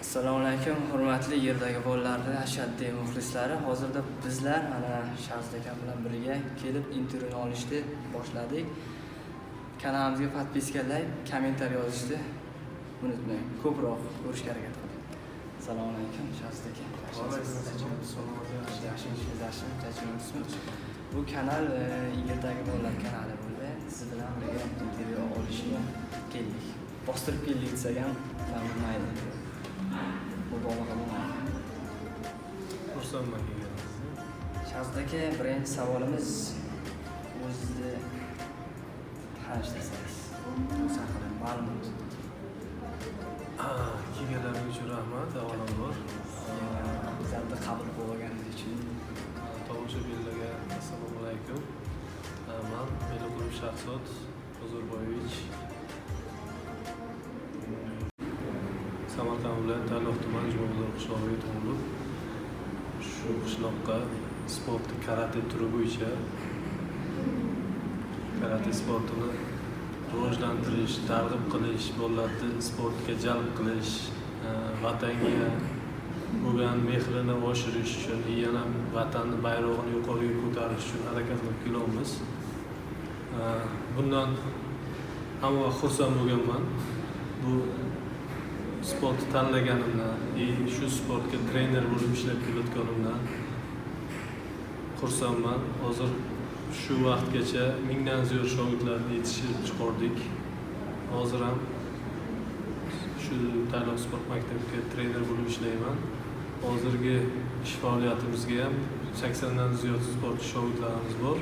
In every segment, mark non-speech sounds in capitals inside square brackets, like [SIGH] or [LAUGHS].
assalomu alaykum hurmatli yerdagi bolalarni ashaddiy muxlislari hozirda bizlar mana shahzod akam bilan birga kelib intervyuni olishni boshladik kanalimizga подпискалay kommentariy yozishni unutmang ko'proq ko'rishga harakat qiling assalomu alaykum shahzod aka yaxshimisiz yaxshimi jajjimisiz bu kanal e, yerdagi bolalar kanali bo'ldi siz bilan birga intervyu olishga keldik bostirib keldik desak ham ma'lum xursandman shahzod aka birinchi savolimiz o'zizni tanishtirsangiz. O'zi haqida ma'lumot. Ah, kelganlaring uchun rahmat avvalambor bizlarni qabul qilib olganingiz uchun tomoshabinlarga assalomu alaykum. Man meliqulov shahzod huzurboyevich samarqand viloyati tayloq tumani jumabozor qishlog'iga tug'ilib shu qishloqqa sport karate turi bo'yicha karate sportini rivojlantirish targ'ib qilish bolalarni sportga jalb qilish e, vatanga bo'lgan mehrini oshirish uchun yana vatanni bayrog'ini yuqoriga ko'tarish uchun harakat qilib kelyapmiz e, bundan hamma xursand bo'lganman. Bu sportni tanlaganimdan и shu sportga trener bo'lib ishlab kelayotganimdan xursandman hozir shu vaqtgacha mingdan ziyod shogirdlarni yetishtirib chiqardik. Hozir ham shu tayloq sport maktabiga trener bo'lib ishlayman. Hozirgi ish faoliyatimizga ham saksondan ziyod sportchi shogirdlarimiz bor.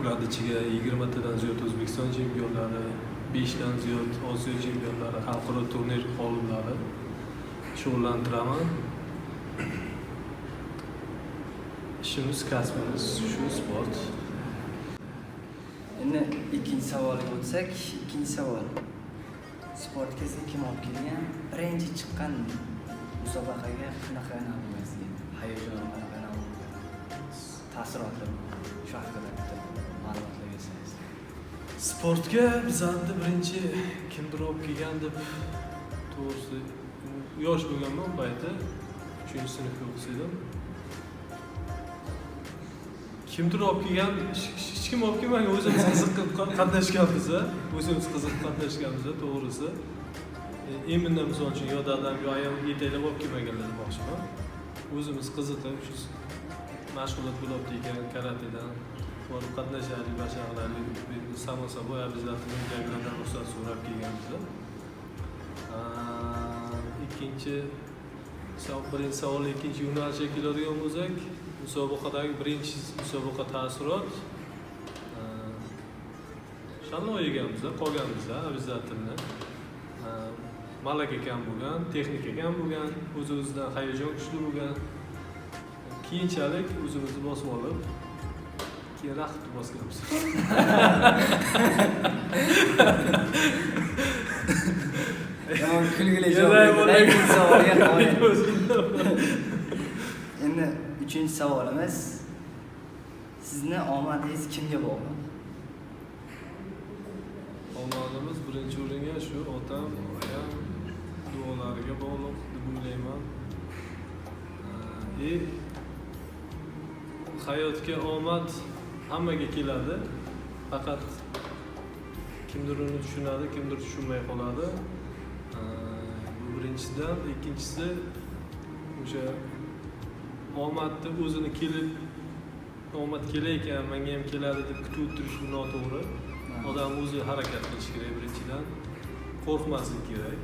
Ularni ichiga yigirmatadan ziyod o'zbekiston chempionlari beshdan ziyod osiyo chempionlari xalqaro turnir g'oliblari shug'ullantiraman ishimiz kasbimiz shu sport. Endi ikkinchi savolga o'tsak ikkinchi savol. Sportga sizni kim olib kelgan? Birinchi chiqqan musobaqaga qanaqa bo'lgan hayajon qanaqa bo'lgan taassurotlar shu haqida bitta ma'lumotlar bersangiz sportga bizani birinchi kimdir olib kelgan deb to'g'risi yosh bo'lganman bu payti uchinchi sinfga o'qis edim kimdir olib kelgan hech hech kim olib kelmagan o'zimiz qiziqib qatnashganmiz o'zimiz qiziqib qatnashganmiz to'g'risi E, именно misol uchun yo dadam yo ayam yetaklab olib kelmaganlar demoqchiman o'zimiz qiziqib shu mashg'ulot bo'lyapti ekan karatedan borib qatnashaylik boshqa qilaylik само собой обязательно uydagilardan ruxsat so'rab kelganmiz Aa, ikkinchi sav- birinchi savolga ikkinchi yo'nalishga keladigan bo'lsak musobaqadagi birinchi musobaqa taassurot Aa, shannoy yeganmiz qolganmiz обязательно Aa, malaka kam bo'lgan texnika kam bo'lgan o'z o'zidan hayajon kuchli bo'lgan keyinchalik o'zimizni bosib olib Yana javob bo'ldi. berdilar. ikkinchi savolga qo'ying. endi uchinchi savolimiz sizni omadingiz kimga bog'liq omadimiz birinchi o'ringa shu otam oyam duolariga bog'liq deb o'ylayman и hayotga omad hammaga keladi faqat kimdir uni tushunadi kimdir tushunmay qoladi bu birinchisidan ikkinchisi o'sha omadni o'zini kelib omad kelayotgan menga ham keladi deb kutib o'tirish bu noto'g'ri odam o'zi harakat qilishi kerak birinchidan qo'rqmaslik kerak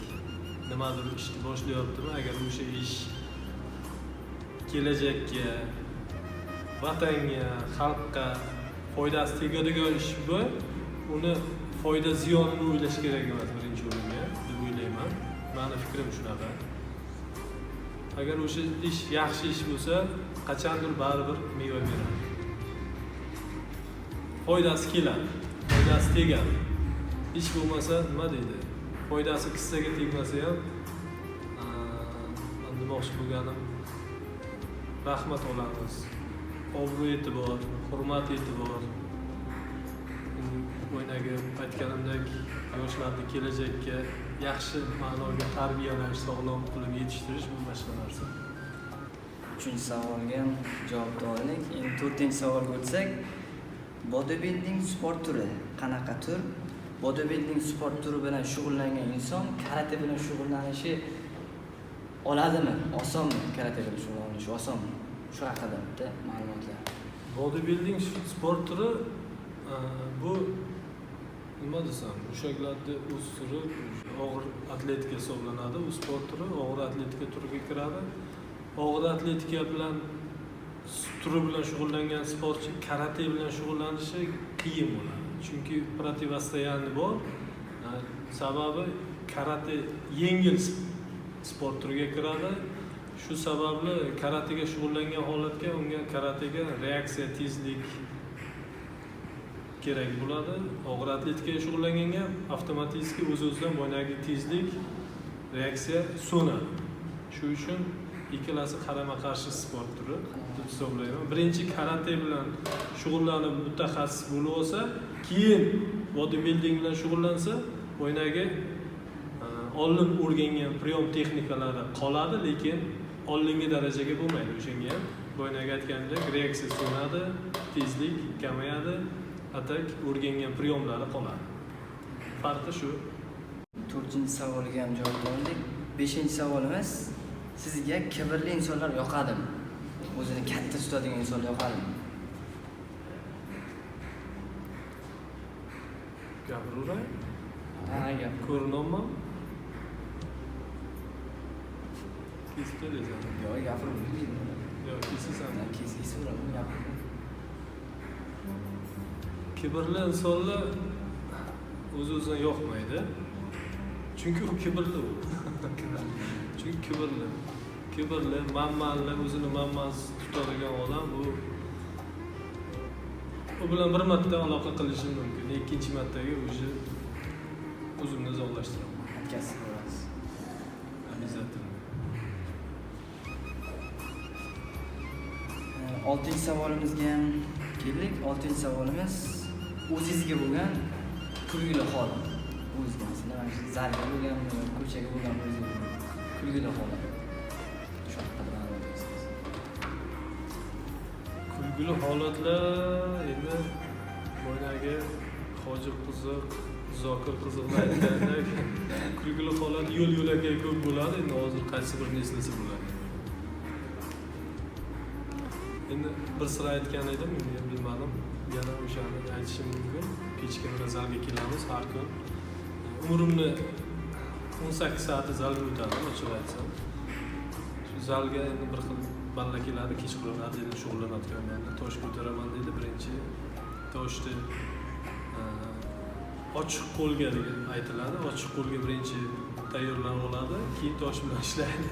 nimadir ishni boshlayaptimi agar o'sha ish kelajakka vatanga xalqqa foydasi tegadigan ish bu uni foyda ziyonini o'ylash kerak emas birinchi o'ringa deb o'ylayman mani fikrim shunaqa agar o'sha ish yaxshi ish bo'lsa qachondir baribir meva beradi foydasi keladi foydasi tegadi ish bo'lmasa nima deydi? Foydasi kissaga tegmasa ham demoqchi bo'lganim rahmat olamiz obro' e'tibor hurmat e'tibor o'ynagi aytganimdek yoshlarni kelajakka yaxshi ma'noga tarbiyalash sog'lom qilib yetishtirish bu boshqa narsa. Uchinchi savolga ham javob olaylik endi to'rtinchi savolga o'tsak bodibilding sport turi. Qanaqa tur? Bodibilding sport turi bilan shug'ullangan inson karate bilan shug'ullanishi oladimi? Osonmi? Karate bilan shug'ullanish osonmi shu haqida bitta ma'lumotlar bodybuilding sport turi e, bu nima desam mushaklarni o'stirib og'ir atletika hisoblanadi u sport turi og'ir atletika turiga kiradi og'ir atletika bilan s- turi bilan shug'ullangan sportchi karate bilan shug'ullanishi qiyin bo'ladi chunki противостояние bor E, sababi karate yengil s- sport turiga kiradi shu sababli karatega shug'ullangan holatga unga karatega reaksiya tezlik kerak bo'ladi. Og'ir atletikaga shug'ullanganga avtomatik o'z o'zidan boyagi tezlik reaksiya so'nadi. Shu uchun ikkalasi qarama qarshi sport turi. Deb hisoblayman. Birinchi karate bilan shug'ullanib mutaxassis bo'lib olsa keyin bodybuilding bilan shug'ullansa boyagi e, oldin o'rgangan priyom texnikalari qoladi lekin oldingi darajaga bo'lmaydi o'shanga ham boyagi aytganimdek reaksiya so'nadi tezlik kamayadi atak o'rgangan priyomlari qoladi. Farqi shu. To'rtinchi savolga ham javob oldik beshinchi savolimiz sizga kibrli insonlar yoqadimi o'zini katta tutadigan insonlar yoqadimi gapiraveray ha gap ko'rinolmam kesib kelasan yo'q gapirib yo kesisan kes kesaveraman gapirib kibrli insonlar o'z o'zidan yoqmaydi chunki u kibrli u [LAUGHS] chunki kibrli kibrli manmanli o'zini manmansiz tutadigan odam u u bilan bir marta aloqa qilishim mumkin ikkinchi martaga уже o'zimni uzoqlashtiraman отказ qilasiz обязательно Oltinchi savolimizga ham keldik oltinchi savolimiz o'zingizga bo'lgan kulgili holat o'zizga masalan mana shu zalga bo'lganmi ko'chaga bo'lganmi bo'lgan kulgili bersangiz kulgili holatlar endi boyagi hoji qiziq zokir qiziqlar aytgandek [LAUGHS] kulgili holat yo'l yo'lakay ko'p bo'ladi endi hozir qaysi birini eslasa bo'ladi Endi bir sira aytgan edim, men bilmadim. Yana o'shani aytishim mumkin. Kechga bir zalga kelamiz har kun. Umrimni 18 soati zalga o'tadi, ochig'i aytsam. Shu zalga endi bir xil balla keladi, kechqurun atletlar shug'ullanayotgan endi tosh ko'taraman deydi birinchi. Toshni ee, ochiq qo'lga aytiladi, ochiq qo'lga birinchi tayyorlanib oladi keyin tosh bilan ishlaydi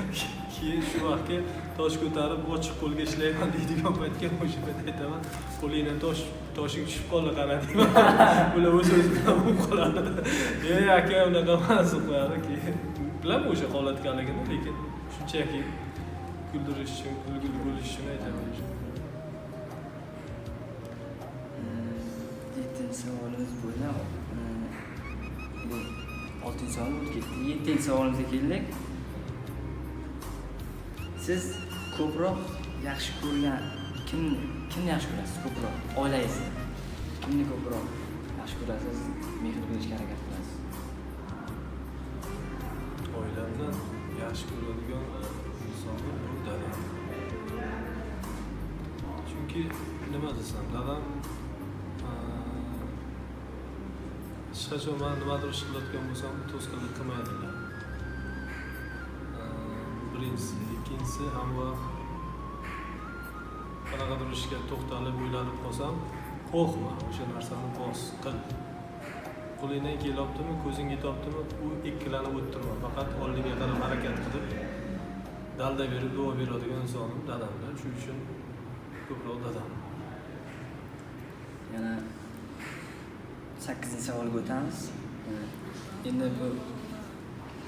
[LAUGHS] keyin shu vaqtga tosh ko'tarib ochiq qo'lga ishlayman deydigan paytga o'sha payt aytaman qo'lingdan tosh toshing tushib qoldi qara deyman ular o'z o'zi bilan bo'lib qoladi ey aka unaqa emas deb qo'yadi keyin bilaman o'sha holatgaligini lekin shunchaki kuldirish uchun kulgili bo'lish uchun aytaman yettinchi savolimiz bo'ylab bu [LAUGHS] [LAUGHS] oltinchi savol o'tib ketdi yettinchi savolimizga keldik siz ko'proq yaxshi ko'rgan kimni kimni yaxshi ko'rasiz ko'proq? Oilangizni kimni ko'proq yaxshi ko'rasiz mehr berishga harakat qilasiz? Oilamdan yaxshi ko'radigan insonlar bu dadam. Chunki nima desam dadam man nimadir ish qilayotgan bo'lsam to'sqinlik qilmaydilar birinchisi ikkinchisi hamma qanaqadir ishga to'xtalib o'ylanib qolsam qo'rqma o'sha narsani bos qil qo'lingdan kelyaptimi ko'zing yetyaptimi u ikkilanib o'tirma faqat oldinga qarab harakat qilib dalda berib duo beradigan insonim dadamda shuning uchun ko'proq dadam yana sakkizinchi savolga o'tamiz endi bu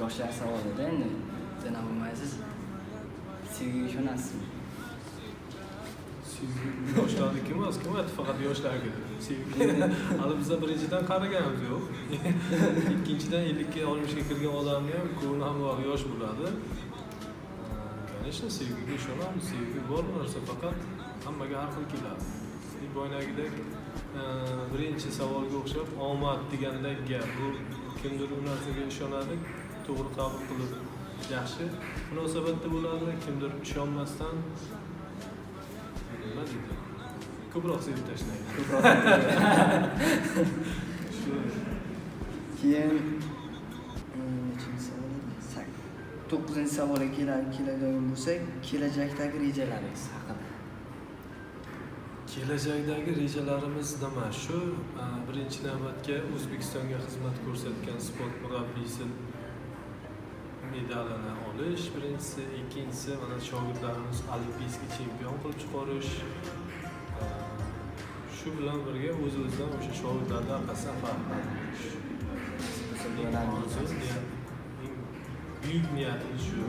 yoshlar savolida endi janob bo'lmaysiz sevgiga ishonasizmi sevgi yoshlarniki emas kim aytdi faqat yoshlarga sevgi [LAUGHS] hali biza birinchidan qariganimiz yo'q [LAUGHS] ikkinchidan ellikka oltmishga kirgan odamni ham ko'ngli hamroh yosh bo'ladi конечно sevgiga ishonamiz sevgi bor narsa faqat hammaga har xil keladi boyagidek birinchi savolga o'xshab omad degandek gap bu kimdir u narsaga ishonadi to'g'ri qabul qilib yaxshi munosabatda bo'ladi kimdir ishonmasdan nima deydi ko'proq sevib tashlaydi keyin nechinchi savol edi? To'qqizinchi savolga kela- keladigan bo'lsak kelajakdagi rejalaringiz haqida kelajakdagi rejalarimiz nima shu birinchi navbatga o'zbekistonga xizmat ko'rsatgan sport murabbiysi medalini olish birinchisi ikkinchisi mana shogirdlarimiz olimpiyskiy chempion qilib chiqarish shu bilan birga o'z o'zidan o'sha shogirdlarni orqasidan faxrlanish buyuk niyatimiz shu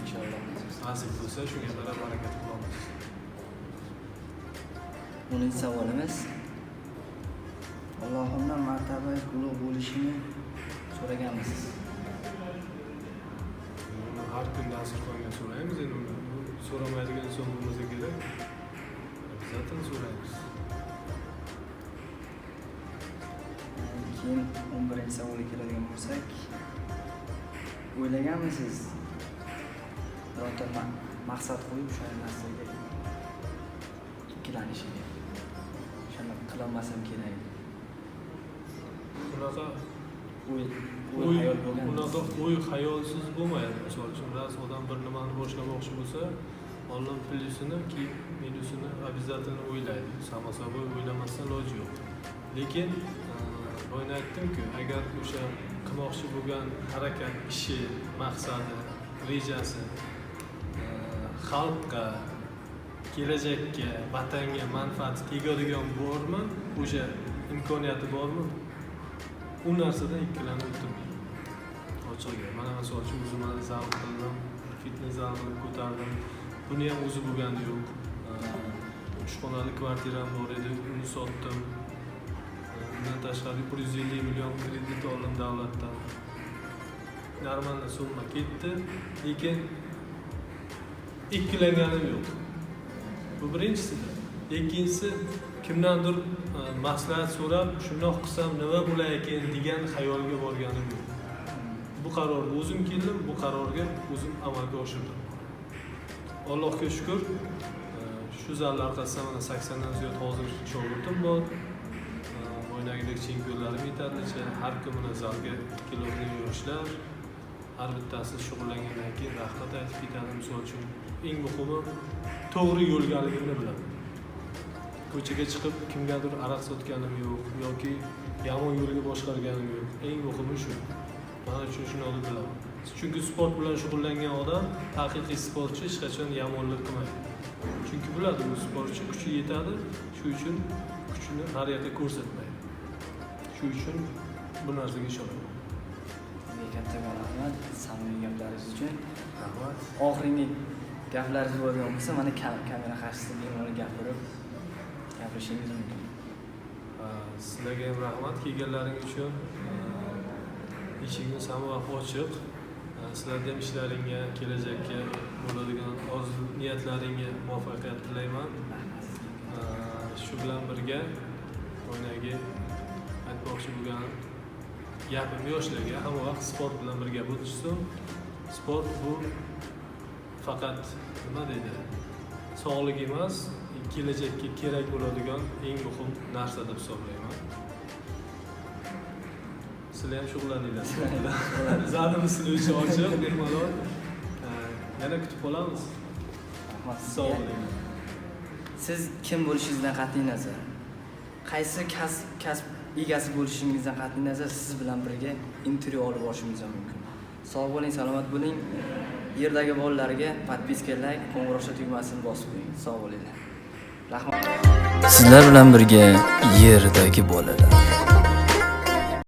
inshaalloh nasib bo'lsa shunga qarab harakat qilamiz o'ninchi savolimiz allohimdan martaba ulug' bo'lishini so'raganmisiz Uni har kun dasturxonga so'raymiz endi uni so'ramaydigan inson bo'lmasa kerak обязательно so'raymiz keyin o'n birinchi savolga keladigan bo'lsak o'ylaganmisiz birorta ma- maqsad qo'yib o'sha narsaga ikkilanishiga o'shani qilolmasam kerak unaqa o'y o'y o'y hayol bo'lgan unaqa o'y xayolsiz bo'lmaydi misol uchun raz odam bir nimani boshlamoqchi bo'lsa oldin plyusini keyin minusini обязательно o'ylaydi само собой o'ylamasdan iloji yo'q lekin boya aytdimku agar o'sha qilmoqchi bo'lgan harakat ishi maqsadi rejasi e, xalqqa kelajakka vatanga e, manfaat tegadigan bormi o'sha imkoniyati bormi u narsadan ikkilanib o'tirmang ochig'i mana misol uchun o'zimni zavq qildim fitnes zavqini ko'tardim buni ham o'zi bo'lgani yo'q uch ee, xonali kvartiram bor edi uni sotdim bundan ee, tashqari bir yuz ellik million kredit oldim davlatdan normalniy summa ketdi lekin ikkilanganim yo'q bu birinchisi ikkinchisi kimdandir e, maslahat so'rab shundoq qilsam nima bo'lar ekan? degan xayolga borganim yo'q. Bu qarorga o'zim keldim bu qarorga o'zim amalga oshirdim. Allohga shukur e, shu zalni orqasidan mana saksondan ziyod hozir shogirdim bor. E, o'ynagidek chempionlarim yetarlicha har kun mana zalga keladigan yoshlar. Har bittasi shug'ullangandan keyin rahmat aytib ketadi misol uchun. Eng muhimi to'g'ri yo'lgaligimni bilaman. Ko'chaga chiqib kimgadir aroq sotganim yo'q yoki yomon yo'lga boshqarganim yo'q. Eng muhimi shu. Mana uchun shuni olib bilaman. Chunki sport bilan shug'ullangan odam haqiqiy sportchi hech qachon yomonlik qilmaydi. Chunki biladi u sportchi kuchi yetadi shu uchun kuchini har yerda ko'rsatmaydi. Shu uchun bu narsaga ishonaman. Sizga kattakon rahmat samimiy gaplaringiz uchun. Rahmat. Oxirgi gaplaringiz bo'ladigan bo'lsa mana kam- kamera qarshisida bemalol gapirib gapirishingiz mumkin Aa, sizlarga ham rahmat. Kelganlaring uchun Aa, eshigimiz hamma vaqt ochiq Aa, sizlarni ham ishlaringga kelajakka bo'ladigan orzu niyatlaringga muvaffaqiyat tilayman shu bilan birga oynagi aytmoqchi bo'lgan gapim yoshlarga hamma vaqt sport bilan birga bo'lishsin sport bu faqat nima deydi sog'lik emas kelajakka kerak bo'ladigan eng muhim narsa deb hisoblayman sizlar ham shug'ullaninglar zalimiz sizlar uchun ochiq bemalol yana kutib qolamiz sog' bo'ling siz kim bo'lishingizdan qat'iy nazar? Qaysi kasb kasb egasi bo'lishingizdan qat'iy nazar siz bilan birga intervyu olib borishimiz mumkin? Sog' bo'ling salomat bo'ling yerdagi bolalarga подписка layk qo'ng'iroqcha tugmasini bosib qo'ying. Sog' bo'linglar. Rahmat. Sizlar bilan birga yerdagi bolalar.